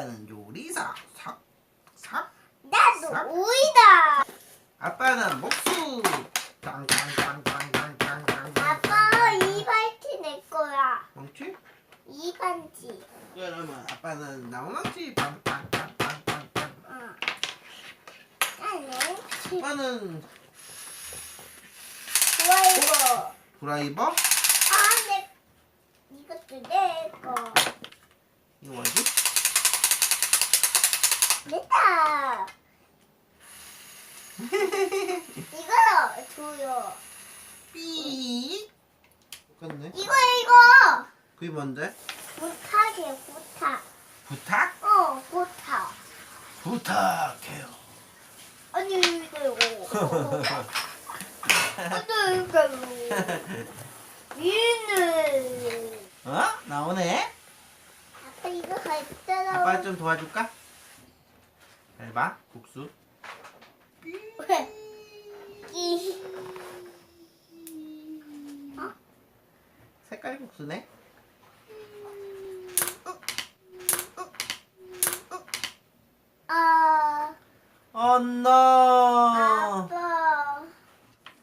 아빠는 요리사 삭, 삭. 삭. 나도 오이다. 아빠는 목수 땅땅땅땅땅땅땅 아빠 이 발티 내 거야. 망치? 이 반지. 그러면 아빠는 나무망치 땅땅땅땅땅땅 응. 아빠는 좋아요. 브라이버? 아, 내 이것도 내 거. 됐다. 이거 줘요. 삐 그렇네 이거 이거. 그게 뭔데? 부탁해 부탁. 부탁? 어 부탁. 부탁해요 아니 이거 이거. 아니 이거. 얘는. 어? 나오네? 아빠 이거 갖다 놔. 아빠 좀 도와줄까? 잘 봐, 국수. 이. 색깔 국수네. 아. 어! 아빠.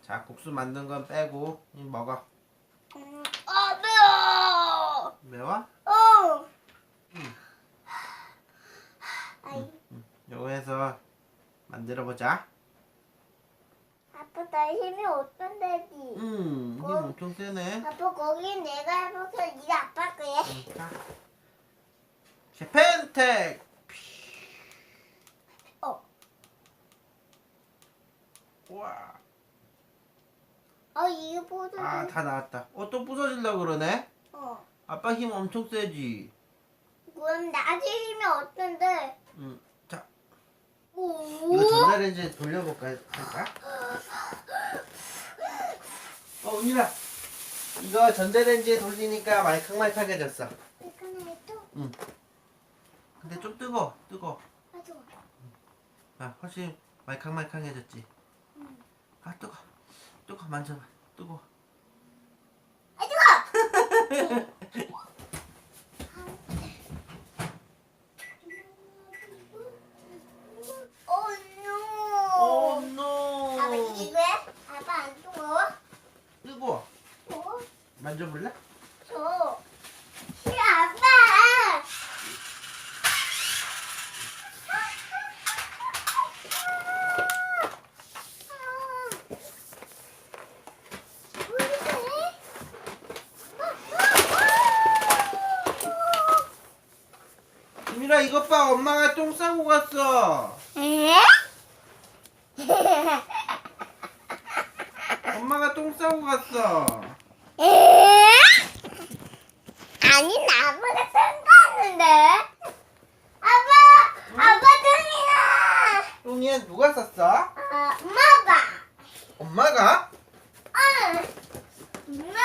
자, 국수 만든 건 빼고, 이 먹어. 음, 아 매워. 매워? 어. 응. 아이, 요거 해서 만들어 보자. 아빠 나 힘이 어떤 데지? 음, 힘 어. 엄청 세네. 아빠 거기 내가 해볼게. 이거 아빠 거야. 응, 자. 어. 우와. 어 이거 보도. 아, 다 나왔다. 어, 또 부서질라 그러네? 어. 아빠 힘 엄청 세지? 그럼 나도 힘이 어떤데? 응. 자, 오. 이거 전자레인지에 돌려볼까 할까? 어 은유라 이거 전자레인지에 돌리니까 말캉말캉해졌어 또. 응 근데 좀 뜨거 뜨거 맞아. 아 훨씬 말캉말캉해졌지 응. 아 뜨거 뜨거 만져봐 뜨거 아 뜨거. 오 오 노. 노 아빠 이거야? 아빠 안 뜨거워? 뜨거 어? 만져볼래? 저. 싫어 아빠. 은유라 이것 봐 엄마가 똥 싸고 갔어 에? 엄마가 똥 싸고 갔어. 에? 아니 나보다 뜬다는데? 아빠 아빠 뜬이야. 똥이야? 누가 쌌어? 아, 엄마가. 엄마가? 응. 엄마